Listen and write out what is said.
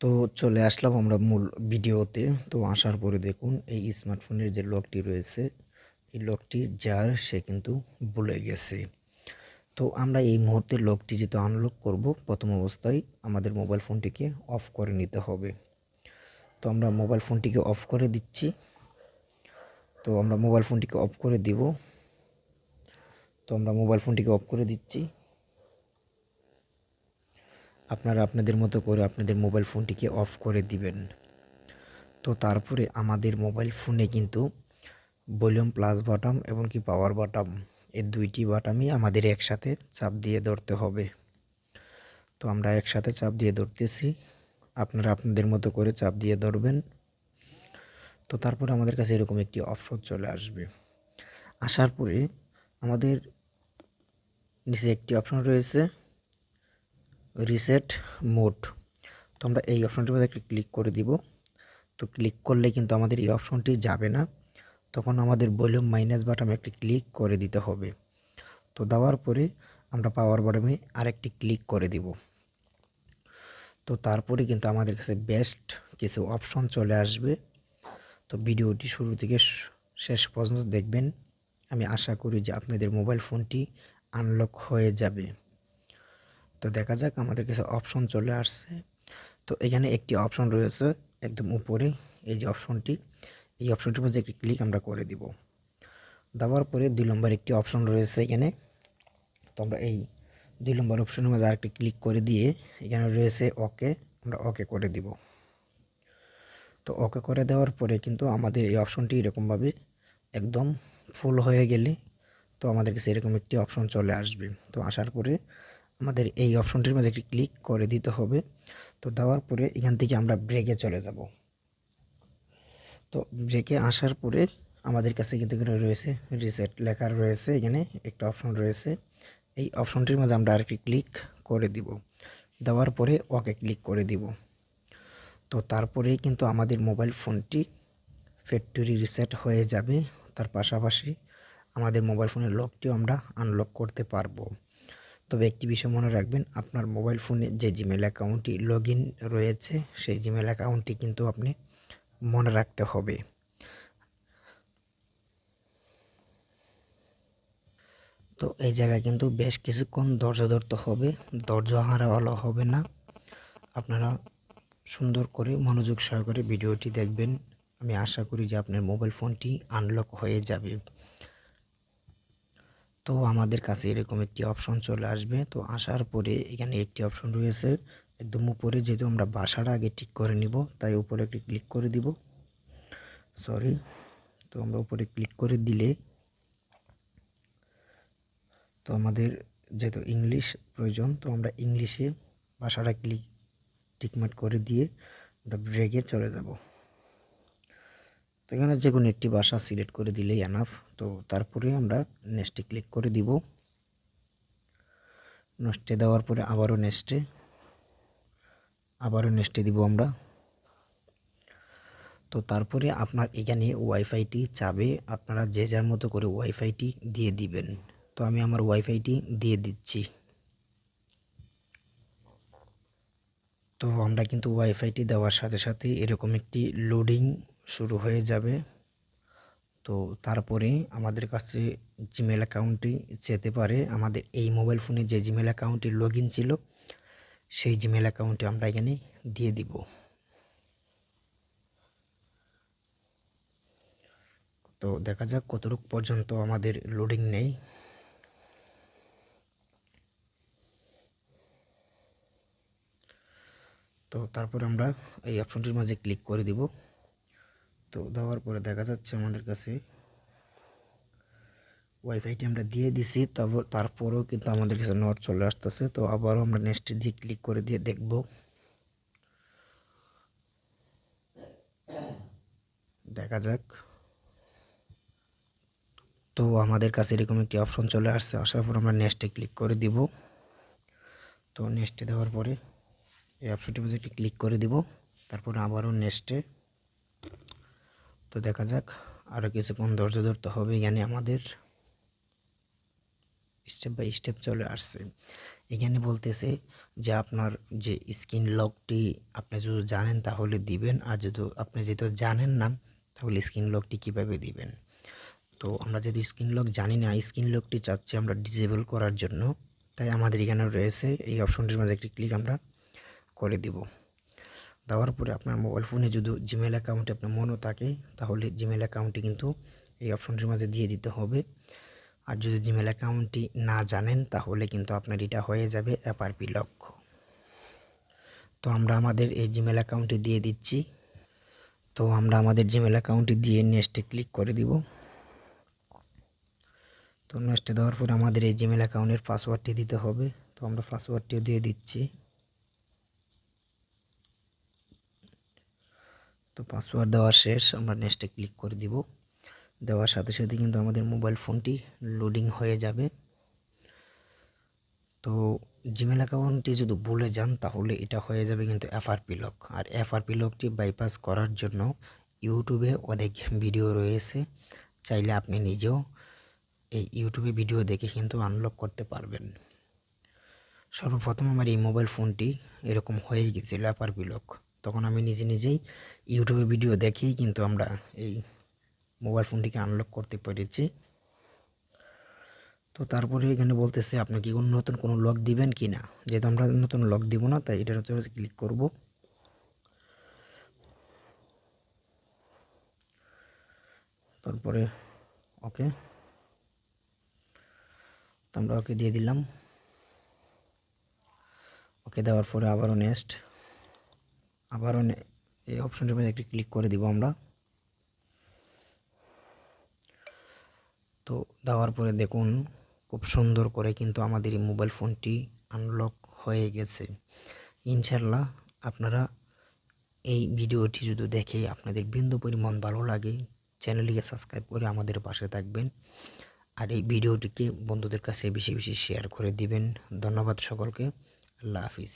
তো চলে আসলাম আমরা মূল ভিডিওতে। তো আসার পরে দেখুন, এই স্মার্টফোনের যে লকটি রয়েছে, এই লকটি যার, সে কিন্তু ভুলে গেছে। তো আমরা এই মুহূর্তে লকটি যেহেতু আনলক করব, প্রথম অবস্থায় আমাদের মোবাইল ফোনটিকে অফ করে নিতে হবে। তো আমরা মোবাইল ফোনটিকে অফ করে দিচ্ছি। তো আমরা মোবাইল ফোনটিকে অফ করে দিব। তো আমরা মোবাইল ফোনটিকে অফ করে দিচ্ছি। আপনারা আপনাদের মতো করে আপনাদের মোবাইল ফোনটিকে অফ করে দিবেন। তো তারপরে আমাদের মোবাইল ফোনে কিন্তু ভলিউম প্লাস বাটন এবং কি পাওয়ার বাটন এই দুইটি বাটামই আমাদের একসাথে চাপ দিয়ে ধরতে হবে। তো আমরা একসাথে চাপ দিয়ে ধরতেছি, আপনারা আপনাদের মতো করে চাপ দিয়ে ধরবেন। তো তারপরে আমাদের কাছে এরকম একটি অপশন চলে আসবে। আসার পরে আমাদের নিচে একটি অপশন রয়েছে রিসেট মোড তো আমরা এই অপশনটির মধ্যে একটি ক্লিক করে দিব। তো ক্লিক করলে কিন্তু আমাদের এই অপশনটি যাবে না। তখন আমাদের ভলিউম মাইনাস বাটনে একটি ক্লিক করে দিতে হবে। তো দেওয়ার পরে আমরা পাওয়ার বাটনে আরেকটি ক্লিক করে দিব। তো তারপরে কিন্তু আমাদের কাছে বেস্ট কিছু অপশন চলে আসবে। তো ভিডিওটি শুরু থেকে শেষ পর্যন্ত দেখবেন। আমি আশা করি যে আপনাদের মোবাইল ফোনটি আনলক হয়ে যাবে। তো দেখা যাক, আমাদের কাছে অপশন চলে আসছে। তো এখানে একটি অপশন রয়েছে একদম উপরে, এই যে অপশনটি এই অপশনটির মধ্যে একটি ক্লিক আমরা করে দিব। দেওয়ার পরে দুই নম্বর একটি অপশন রয়েছে এখানে। তো আমরা এই দুই নম্বর অপশনের মধ্যে আরেকটি ক্লিক করে দিয়ে এখানে রয়েছে ওকে আমরা ওকে করে দিব। তো ওকে করে দেওয়ার পরে কিন্তু আমাদের এই অপশনটি এরকমভাবে একদম ফুল হয়ে গেলে তো আমাদের কাছে এরকম একটি অপশন চলে আসবে। তো আসার পরে আমাদের এই অপশনটির মধ্যে একটি ক্লিক করে দিতে হবে। তো দেওয়ার পরে এখান থেকে আমরা ব্রেকে চলে যাব। তো ব্রেকে আসার পরে আমাদের কাছে কিন্তু এখানে রয়েছে রিসেট লেখা রয়েছে, এখানে একটা অপশন রয়েছে। এই অপশনটির মাঝে আমরা আরেকটি ক্লিক করে দিব। দেওয়ার পরে ওকে ক্লিক করে দিব। তো তারপরে কিন্তু আমাদের মোবাইল ফোনটি ফ্যাক্টরি রিসেট হয়ে যাবে। তার পাশাপাশি আমাদের মোবাইল ফোনের লকটিও আমরা আনলক করতে পারব। তবে একটি বিষয় মনে রাখবেন, আপনার মোবাইল ফোনে যে জিমেল অ্যাকাউন্টটি লগ রয়েছে, সেই জিমেল অ্যাকাউন্টটি কিন্তু আপনি মনে রাখতে হবে। তো এই জায়গায় কিন্তু বেশ কিছুক্ষণ ধৈর্য ধরতে হবে, ধৈর্য হারাওয়ালা হবে না। আপনারা সুন্দর করে মনোযোগ সহকারে ভিডিওটি দেখবেন। আমি আশা করি যে আপনার মোবাইল ফোনটি আনলক হয়ে যাবে। তো আমাদের কাছে এরকম একটি অপশন চলে আসবে। তো আসার পরে এখানে একটি অপশন রয়েছে। একদম উপরে যেহেতু আমরা বাসাটা আগে ঠিক করে নিব, তাই উপরে একটি ক্লিক করে দিব। সরি তো আমরা উপরে ক্লিক করে দিলে তো আমাদের যেহেতু ইংলিশ প্রয়োজন, তো আমরা ইংলিশে ভাষাটা ক্লিক টিকমাট করে দিয়ে আমরা ব্রেকে চলে যাব। তো এখানে যে কোনো একটি ভাষা সিলেক্ট করে দিলেই এনাফ তো তারপরে আমরা নেক্সটে ক্লিক করে দিব। নেক্সটে দেওয়ার পরে আবারও নেক্সটে আবারও নেক্সটে দিব আমরা। তো তারপরে আপনার এখানে ওয়াইফাইটি চাবে, আপনারা যে যার মতো করে ওয়াইফাইটি দিয়ে দিবেন। তো আমি আমার ওয়াইফাইটি দিয়ে দিচ্ছি। তো আমরা কিন্তু ওয়াইফাইটি দেওয়ার সাথে সাথে এরকম একটি লোডিং শুরু হয়ে যাবে। তো তারপরে আমাদের কাছে জিমেল অ্যাকাউন্টটি যেতে পারে। আমাদের এই মোবাইল ফোনে যে জিমেল অ্যাকাউন্টটি লগ ছিল, সেই জিমেল অ্যাকাউন্টটি আমরা এখানে দিয়ে দিব। তো দেখা যাক কতটুকু পর্যন্ত আমাদের লোডিং নেই। তো তারপরে আমরা এই অপশনটির মাঝে ক্লিক করে দিব। তো দেওয়ার পরে দেখা যাচ্ছে আমাদের কাছে ওয়াইফাইটি আমরা দিয়ে দিছি তারপর তারপরেও কিন্তু আমাদের কাছে নট চলে আসতেছে। তো আবারও আমরা নেক্সটে দিয়ে ক্লিক করে দিয়ে দেখব। দেখা যাক। তো আমাদের কাছে এরকম একটি অপশন চলে আসছে, আসার পর আমরা নেক্সটে ক্লিক করে দিব। তো নেক্সটে দেওয়ার পরে এই অপশনটির মধ্যে একটি ক্লিক করে দিব। তারপর আবারও নেক্সটে তো দেখা যাক আরও কিছুক্ষণ ধৈর্য ধরতে হবে এখানে আমাদের। স্টেপ বাই স্টেপ চলে আসছে। এখানে বলতেছে যে আপনার যে স্ক্রিন লকটি আপনি যদি জানেন তাহলে দিবেন, আর যদি আপনি যেহেতু জানেন না, তাহলে স্ক্রিন লকটি কীভাবে দিবেন? তো আমরা যদি স্ক্রিন লক জানি না স্ক্রিন লকটি চাচ্ছি আমরা ডিজেবল করার জন্য। তাই আমাদের এখানে রয়েছে, এই অপশনটির মাঝে একটি ক্লিক আমরা করে দিব। দেওয়ার পরে আপনার মোবাইল ফোনে যদি জিমেল অ্যাকাউন্টে আপনার মনও থাকে, তাহলে জিমেল অ্যাকাউন্টটি কিন্তু এই অপশনটির মাঝে দিয়ে দিতে হবে। আর যদি জিমেল অ্যাকাউন্টটি না জানেন, তাহলে কিন্তু আপনার এটা হয়ে যাবে অ্যাপারপি লক্ষ্য তো আমরা আমাদের এই জিমেল অ্যাকাউন্টটি দিয়ে দিচ্ছি। তো আমরা আমাদের জিমেল অ্যাকাউন্টটি দিয়ে নেক্সটে ক্লিক করে দিব। তো নেক্সটে দেওয়ার পর আমাদের এই জিমেল অ্যাকাউন্টের পাসওয়ার্ডটি দিতে হবে। তো আমরা পাসওয়ার্ডটিও দিয়ে দিচ্ছি। তো পাসওয়ার্ড দেওয়া শেষ, আমরা নেক্সটে ক্লিক করে দিব। দেওয়ার সাথে সাথে কিন্তু আমাদের মোবাইল ফোনটি লোডিং হয়ে যাবে। তো জিমেল অ্যাকাউন্টটি যদি ভুলে যান, তাহলে এটা হয়ে যাবে কিন্তু এফআরপি লক আর এফআরপি লকটি বাইপাস করার জন্য ইউটিউবে অনেক ভিডিও রয়েছে। চাইলে আপনি নিজেও এই ইউটিউবে ভিডিও দেখে কিন্তু আনলক করতে পারবেন। সর্বপ্রথম আমার এই মোবাইল ফোনটি এরকম হয়ে গেছিল এফআরপি লক তখন আমি নিজে নিজেই ইউটিউবে ভিডিও দেখেই কিন্তু আমরা এই মোবাইল ফোনটিকে আনলক করতে পেরেছি। তো তারপরে এখানে বলতেছে, আপনি কি কোনো নতুন কোনো লক দিবেন কি না? যেহেতু আমরা নতুন লক দিব না, তাই এটার হচ্ছে ক্লিক করব। তারপরে ওকে আমরা ওকে দিয়ে দিলাম। ওকে দেওয়ার পরে আবারও নেক্সট আবারও এই অপশনটির মধ্যে একটি ক্লিক করে দিব আমরা। তো দেওয়ার পরে দেখুন, খুব সুন্দর করে কিন্তু আমাদের এই মোবাইল ফোনটি আনলক হয়ে গেছে। ইনশাল্লাহ আপনারা এই ভিডিওটি যদি দেখে আপনাদের বিন্দু পরিমাণ ভালো লাগে, চ্যানেলটিকে সাবস্ক্রাইব করে আমাদের পাশে থাকবেন। আর এই ভিডিওটিকে বন্ধুদের কাছে বেশি বেশি শেয়ার করে দিবেন। ধন্যবাদ সকলকে। আল্লাহ হাফিজ।